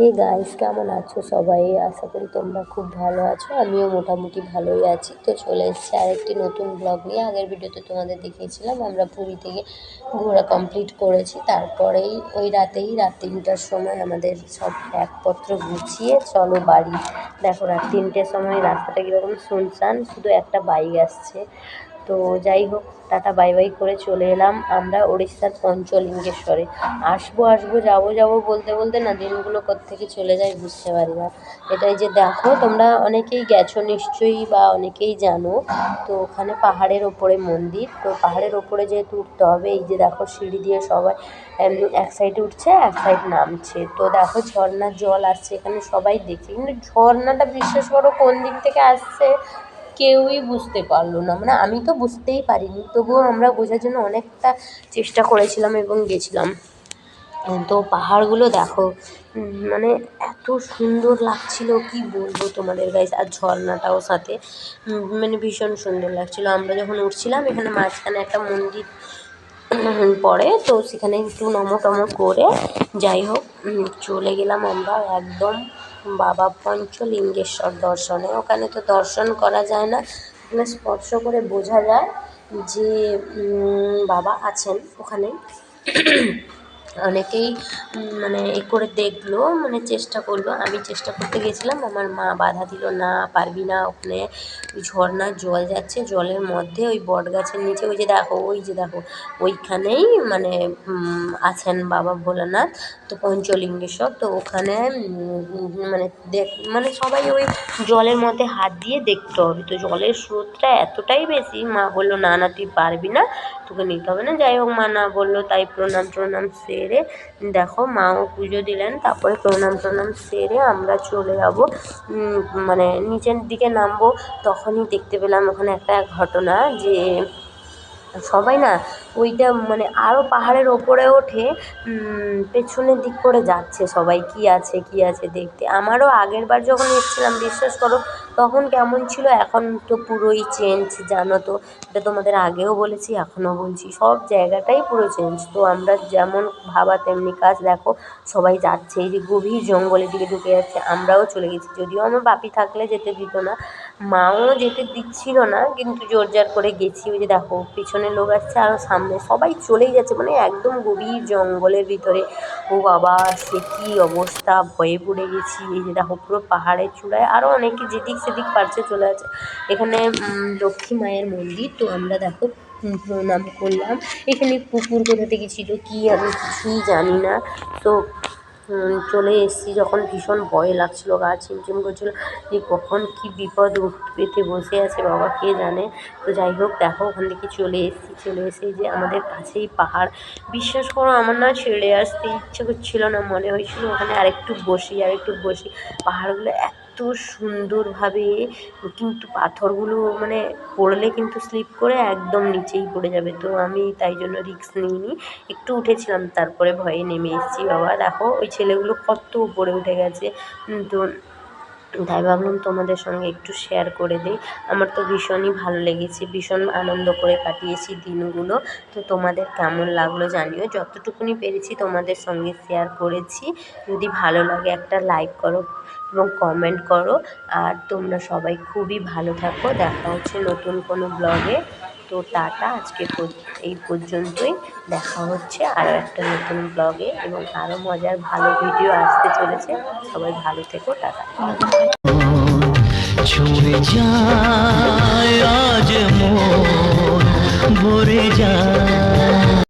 Hey guys কেমন আছো সবাই? আশা করি তোমরা খুব ভালো আছো। আমিও মোটামুটি ভালোই আছি। তো চলে এসেছি আরেকটি নতুন ব্লগ নিয়ে। আগের ভিডিওতে তোমাদের দেখিয়েছিলাম, আমরা পুরী থেকে ঘোরা কমপ্লিট করেছি। তারপরেই ওই রাতেই, রাত তিনটার সময় আমাদের সব ব্যাগপত্র গুছিয়ে চলো বাড়ি। দেখো রাত তিনটের সময় রাস্তাটা কীরকম শুনশান, শুধু একটা বাইক আসছে। তো যাই হোক, টাটা, বাই বাই করে চলে এলাম আমরা উড়িষ্যার পঞ্চলিঙ্গেশ্বরে। আসব আসব, যাব যাব বলতে বলতে না, দিনগুলো কোত্থেকে চলে যায় বুঝতে পারি না। এটাই যে দেখো, তোমরা অনেকেই গেছো নিশ্চয়ই বা অনেকেই জানো, তো ওখানে পাহাড়ের ওপরে মন্দির, তো পাহাড়ের ওপরে যেহেতু উঠতে হবে, এই যে দেখো সিঁড়ি দিয়ে সবাই এক সাইডে উঠছে, এক সাইড নামছে। তো দেখো ঝর্নার জল আসছে, এখানে সবাই দেখছে, কিন্তু ঝর্নাটা বিশ্বাস করো কোন দিক থেকে আসছে? কেউই বুঝতে পারল না। মানে আমি তো বুঝতেই পারিনি, তবুও আমরা বোঝার জন্য অনেকটা চেষ্টা করেছিলাম এবং গেছিলাম। তো পাহাড়গুলো দেখো মানে এত সুন্দর লাগছিল, কি বলব তোমাদের গাইস আর ঝর্ণাটাও সাথে মানে ভীষণ সুন্দর লাগছিল। আমরা যখন উঠছিলাম, এখানে মাঝখানে একটা মন্দির পড়ে, তো সেখানে একটু নম টম করে যাই হোক চলে গেলাম আমরা একদম বাবা পঞ্চলিঙ্গেশ্বর দর্শনে। ওখানে তো দর্শন করা যায় না। ওখানে স্পর্শ করে বোঝা যায় যে বাবা আছেন ওখানে। অনেকেই মানে এ করে দেখল মানে চেষ্টা করল। আমি চেষ্টা করতে গেছিলাম, আমার মা বাধা দিল, না, পারবি না, ওখানে ওই ঝর্নার জল যাচ্ছে, জলের মধ্যে ওই বট গাছের নিচে, ওই যে দেখো, ওই যে দেখো, ওইখানেই মানে আছেন বাবা ভোলানাথ, তো পঞ্চলিঙ্গেশ্বর, তো ওখানে মানে দেখ মানে সবাই ওই জলের মধ্যে হাত দিয়ে দেখতে হবে। তো জলের স্রোতটা এতটাই বেশি, মা বলল, না না, তুই পারবি না, তোকে নিতে হবে না। যাই হোক, মা না বলল, তাই প্রণাম ট্রণাম সেরে দেখো মাও পুজো দিলেন, তারপরে প্রণাম প্রণাম সেরে আমরা চলে যাব। মানে নিচের দিকে নামবো, তখনই দেখতে পেলাম ওখানে একটা ঘটনা যে সবাই না ওইটা মানে আরও পাহাড়ের ওপরে ওঠে পেছনের দিক করে যাচ্ছে। সবাই কী আছে কী আছে দেখতে। আমারও আগের বার যখন এসেছিলাম, বিশ্বাস করো, তখন কেমন ছিল, এখন তো পুরোই চেঞ্জ জানো তো। এটা তোমাদের আগেও বলেছি, এখনও বলছি। সব জায়গাটাই পুরো চেঞ্জ তো আমরা যেমন ভাবা, তেমনি কাজ। দেখো, সবাই যাচ্ছে। এই যে গভীর জঙ্গলের দিকে ঢুকে যাচ্ছে, আমরাও চলে গেছি। যদিও আমার বাপি থাকলে যেতে দিত না মাও যেতে দিচ্ছিল না, কিন্তু জোর জার করে গেছি। ওই যে দেখো, পিছনে লোক আসছে আরও সামনে সবাই চলেই যাচ্ছে মানে একদম গভীর জঙ্গলের ভিতরে। ও বাবা, সে কী অবস্থা? ভয়ে পড়ে গেছি। এই যে দেখো, পুরো পাহাড়ের চূড়ায় আরও অনেকে যেদিক সেদিক পারছে চলে যাচ্ছে। এখানে লক্ষ্মী মায়ের মন্দির। তো আমরা দেখো প্রণাম করলাম। এখানে পুকুর কোথা থেকে ছিল কী আমি কিছুই জানি না। তো চলে এসেছি যখন ভীষণ ভয় লাগছিল, গা ছিমছিম করছিল। যে কখন কি বিপদ পেতে বসে আছে বাবা, কে জানে? তো যাই হোক, দেখো, ওখান থেকে চলে এসেছি, চলে এসে যে আমাদের কাছেই পাহাড়। বিশ্বাস করো, আমার না ছেড়ে আসতে ইচ্ছে করছিল না, মনে হয়েছিল ওখানে আরেকটু বসি আরেকটু বসি। পাহাড়গুলো এত সুন্দরভাবে কিন্তু পাথরগুলো মানে পড়লে কিন্তু স্লিপ করে একদম নিচেই পড়ে যাবে। তো আমি তাই জন্য রিস্ক নিইনি। একটু উঠেছিলাম, তারপরে ভয়ে নেমে এসেছি। বাবা, দেখো, ওই ছেলেগুলো কত উপরে উঠে গেছে। তো তাই ভাবলাম তোমাদের সঙ্গে একটু শেয়ার করে দিই। আমার তো ভীষণই ভালো লেগেছে, ভীষণ আনন্দ করে কাটিয়েছি দিনগুলো। তো তোমাদের কেমন লাগল জানিও। যতটুকুনি পেরেছি তোমাদের সঙ্গে শেয়ার করেছি। যদি ভালো লাগে একটা লাইক করো এবং কমেন্ট করো। আর তোমরা সবাই খুবই ভালো থাকো। দেখা হচ্ছে নতুন কোনো ব্লগে তো টাটা, আজকে এই পর্যন্তই। দেখা হচ্ছে আরও একটা নতুন ব্লগে এবং আরও মজার ভালো ভিডিও আসতে চলেছে। সবাই ভালো থেকো, টাটা। ছুড়ে যায় আজ মন, ভরে যায়